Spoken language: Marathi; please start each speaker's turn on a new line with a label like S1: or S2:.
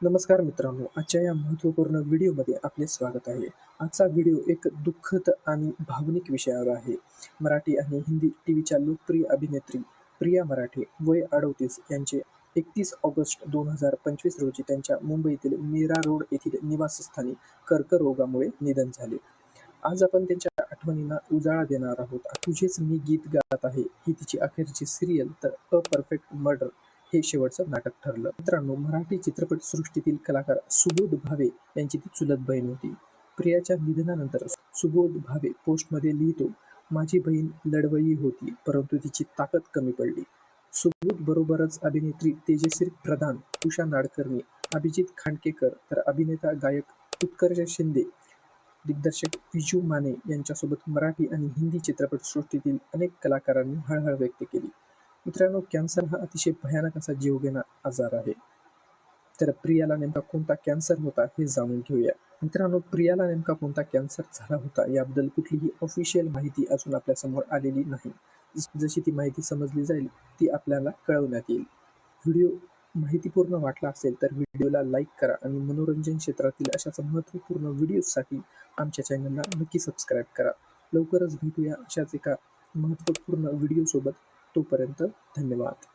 S1: नमस्कार मित्रांनो आजच्या या महत्त्वपूर्ण व्हिडिओमध्ये आपले स्वागत आहे. आजचा व्हिडिओ एक दुःखद आणि भावनिक विषयावर आहे. मराठी आणि हिंदी टी व्हीच्या लोकप्रिय अभिनेत्री प्रिया मराठे वय अडवतीस यांचे एकतीस ऑगस्ट दोन हजार पंचवीस रोजी त्यांच्या मुंबईतील मीरा रोड येथील निवासस्थानी कर्करोगामुळे निधन झाले. आज आपण त्यांच्या आठवणींना उजाळा देणार आहोत. तुझेच मी गीत गात आहे. ही तिची अखेरची सिरियल तर अ परफेक्ट मर्डर हे शेवटचं नाटक ठरलं. मित्रांनो मराठी चित्रपट सृष्टीतील कलाकार सुबोध भावे यांची ती चुलत बहीण होती. प्रियाच्या निधनानंतर सुबोध भावे पोस्टमध्ये लिहितो माझी बहीण लढवई होती परंतु तिची ताकद कमी पडली. सुबोध बरोबरच अभिनेत्री तेजश्री प्रधान उषा नाडकर्णी अभिजित खांडकेकर तर अभिनेता गायक उत्कर्ष शिंदे दिग्दर्शक विजू माने यांच्यासोबत मराठी आणि हिंदी चित्रपटसृष्टीतील अनेक कलाकारांनी हळहळ व्यक्त केली. मित्रांनो कॅन्सर हा अतिशय भयानक असा जीवघेणा आजार आहे. तर प्रियाला नेमका कोणता कॅन्सर होता हे जाणून घेऊया. मित्रांनो प्रियाला नेमका कोणता कॅन्सर झाला होता याबद्दल कुठलीही ऑफिशियल माहिती अजून आपल्यासमोर आलेली नाही. जशी ती माहिती समजली जाईल ती आपल्याला कळवण्यात येईल. व्हिडिओ माहितीपूर्ण वाटला असेल तर व्हिडिओला लाईक करा आणि मनोरंजन क्षेत्रातील अशाच महत्त्वपूर्ण व्हिडिओसाठी आमच्या चॅनलला नक्की सबस्क्राईब करा. लवकरच भेटूया अशाच एका महत्त्वपूर्ण व्हिडिओसोबत. तोपर्यंत धन्यवाद.